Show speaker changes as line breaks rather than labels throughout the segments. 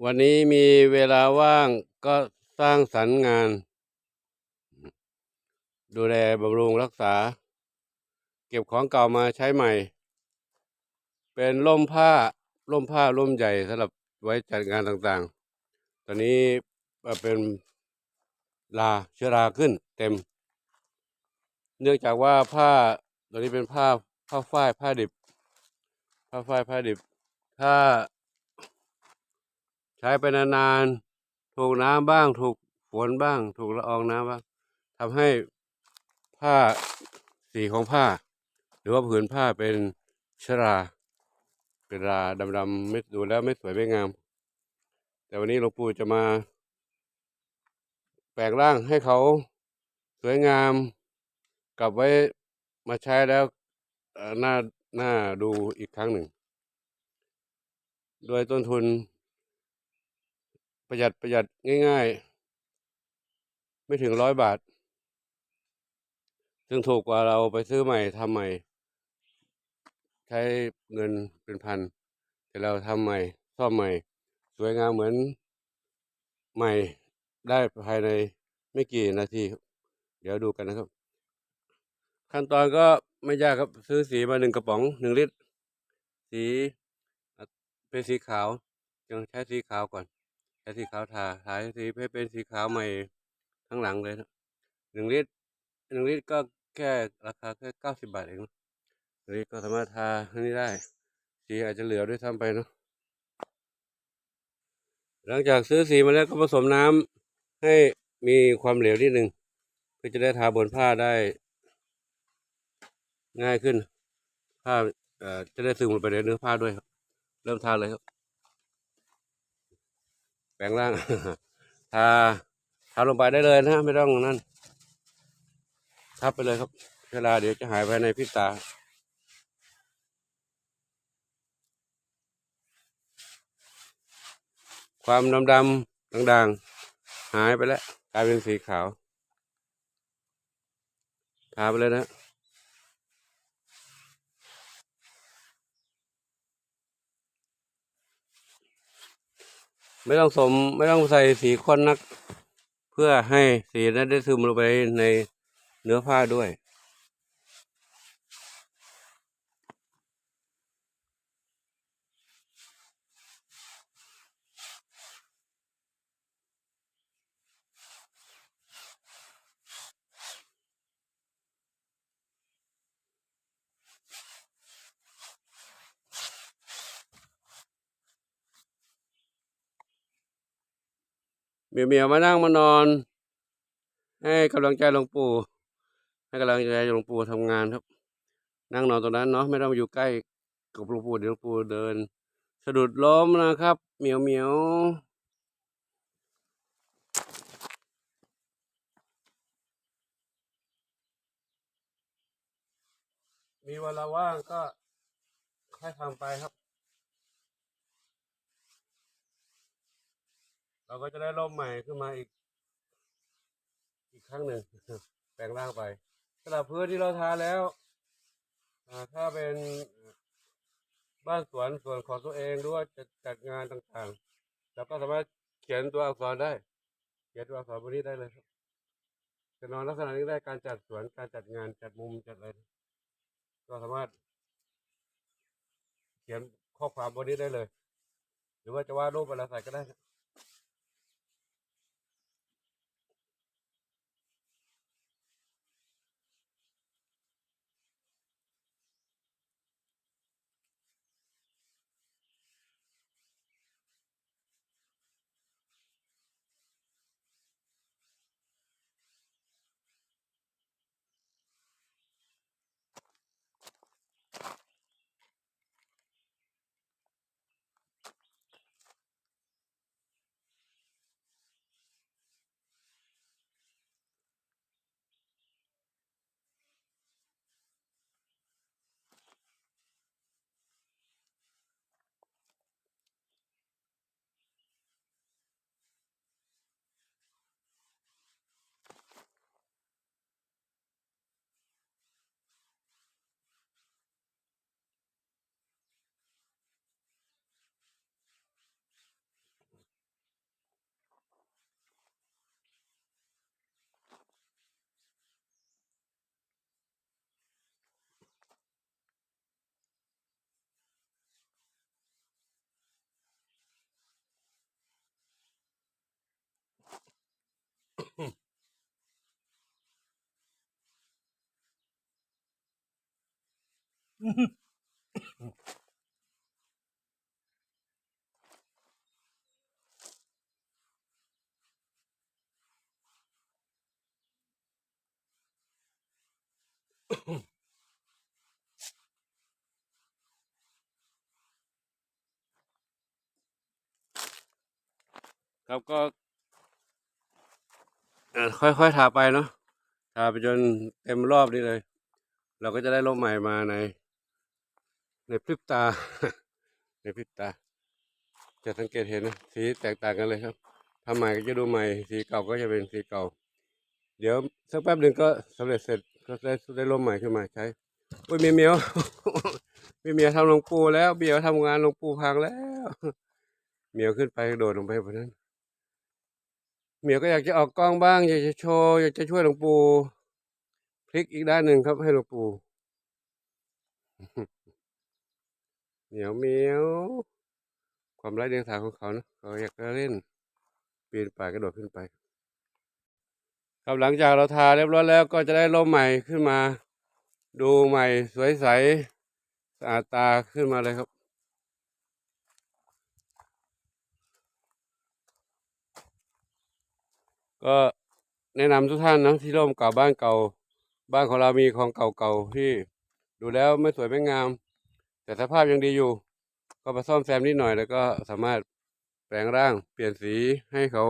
วันนี้มีเวลาว่างก็สร้างสรรค์งาน ดูแลบำรุงรักษา เก็บของเก่ามาใช้ใหม่ เป็นร่มผ้าร่มผ้าร่มใหญ่สำหรับไว้จัดงานต่างๆ ตอนนี้เป็นลาเชื้อราขึ้นเต็ม เนื่องจากว่าผ้าตัวนี้เป็นผ้าผ้าฝ้ายผ้าดิบ ผ้าฝ้ายผ้าดิบ ถ้า ใช้ไปนานๆถูกน้ำบ้าง ถูกฝนบ้าง ถูกละอองน้ำบ้างทำให้ผ้าสีของผ้า หรือว่าผืนผ้าเป็นชราเป็นราดำๆไม่ดูแล้วไม่สวยไม่งาม แต่วันนี้หลวงปู่จะมา แปลงร่างให้เขาสวยงามกลับไว้มาใช้แล้วเอ่อน่าน่าดูอีกครั้งหนึ่ง โดยต้นทุน ประหยัดประหยัดง่ายๆ ไม่ถึงร้อยบาท ซึ่งถูกกว่าเราไปซื้อใหม่ทำใหม่ ใช้เงินเป็นพัน แต่เราทำใหม่ซ่อมใหม่ สวยงามเหมือนใหม่ได้ภายในไม่กี่นาที เดี๋ยวดูกันนะครับ ขั้นตอนก็ไม่ยากครับซื้อสีมาหนึ่งกระป๋องหนึ่งลิตร สีเป็นสีขาวยังใช้สีขาวก่อน ใช้สีขาวทาทาให้สีให้เป็นสีขาวใหม่ทั้งหลังเลยนะหนึ่งลิตรหนึ่งลิตรก็แค่ราคาแค่เก้าสิบบาทเองหนึ่งลิตรก็สามารถทาอันนี้ได้ สีอาจจะเหลือด้วยซ้ำไปเนาะหลังจากซื้อสีมาแล้วก็ผสมน้ำให้มีความเหลวนิดหนึ่งเพื่อจะได้ทาบนผ้าได้ ง่ายขึ้นผ้าจะได้ซึมลงไปในเนื้อผ้าด้วยครับ เริ่มทาเลยครับ ลงร่างทาทาลงไปได้เลยนะไม่ต้องนั่นทับไปเลยครับ เวลาเดี๋ยวจะหายภายในพริบตาความดำดำๆด่างๆ หายไปแล้ว กลายเป็นสีขาว ทาไปเลยนะ ไม่ต้องสมไม่ต้องใส่สีข้นนัก เพื่อให้สีนั้นได้ซึมลงไปในเนื้อผ้าด้วย เมียวเมียวๆมานั่งมานอน ให้กำลังใจหลวงปู่ ให้กำลังใจหลวงปู่ทำงานครับ นั่งนอนตรงนั้นเนาะไม่ต้องอยู่ใกล้กับหลวงปู่เดี๋ยวหลวงปู่เดิน สะดุดล้มนะครับเหมียวเหมียวมีเวลาว่างก็ค่อยทำไปครับ เราก็จะได้ร่มใหม่ขึ้นมาอีก อีกครั้งหนึ่งแปลงร่างไปสำหรับพื้นที่เราทาแล้วถ้าเป็นบ้านสวนส่วนของตัวเองหรือว่าจะจัดงานต่างๆเราก็สามารถเขียนตัวอักษรได้ เขียนตัวอักษรบนนี้ได้เลยครับจะนอนลักษณะนี้ได้การจัดสวนการจัดงานจัดมุมจัดอะไรก็สามารถ เขียนข้อความบนนี้ได้เลย หรือว่าจะวาดรูปอะไรใส่ก็ได้ ครับก็ค่อยๆทาไปเนาะทาไปจนเต็มรอบนี้เลย เราก็จะได้ร่มใหม่มาใน ในพริบตา ในพริบตา จะสังเกตเห็นนะสีแตกต่างกันเลยครับทำใหม่ก็จะดูใหม่ สีเก่าก็จะเป็นสีเก่า เดี๋ยวสักแป๊บหนึ่งก็สำเร็จเสร็จก็ได้ได้ร่มใหม่ขึ้นมาใช้โอ้ยเมียเมียวเมียเมียทำหลวงปูแล้วเบียวทำงานหลวงปูพังแล้ว เมียวขึ้นไปโดดลงไปบนนั้น เมียวก็อยากจะออกกล้องบ้าง อยากจะโชว์อยากจะช่วยหลวงปู่พลิกอีกด้านหนึ่งครับให้หลวงปู่ เหมียวเหมียวความไร้เดียงสาของเขานะเขาอยากจะเล่นปีนป่ายกระโดดขึ้นไป ครับหลังจากเราทาเรียบร้อยแล้วก็จะได้ร่มใหม่ขึ้นมา ดูใหม่สวยใสสะอาดตาขึ้นมาเลยครับก็แนะนำทุกท่านนะที่ร่มเก่าบ้านเก่า บ้านของเรามีของเก่าๆที่ดูแล้วไม่สวยไม่งาม แต่สภาพยังดีอยู่ ก็มาซ่อมแซมนิดหน่อยแล้วก็สามารถแปลงร่างเปลี่ยนสีให้เขา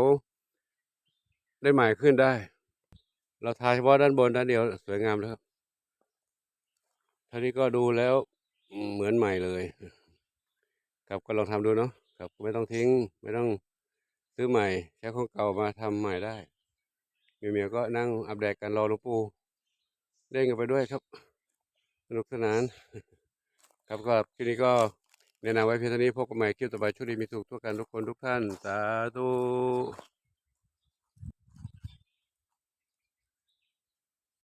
ได้ใหม่ขึ้นได้ เราทาเฉพาะด้านบนด้านเดียวสวยงามแล้วครับท่านี้ก็ดูแล้วเหมือนใหม่เลย ครับก็ลองทำดูเนาะครับไม่ต้องทิ้ง ไม่ต้องซื้อใหม่ ใช้ของเก่ามาทำใหม่ได้เมียๆก็นั่งอัปเดตกันรอหลวงปู่เล่นกันไปด้วยครับ สนุกสนาน ครับก็คลิปนี้ก็แนะนำไว้เพียงเท่านี้พบกันใหม่คลิปต่อไปช่วงดีมีสุขทุกกันทุกคนทุกท่านสาธุ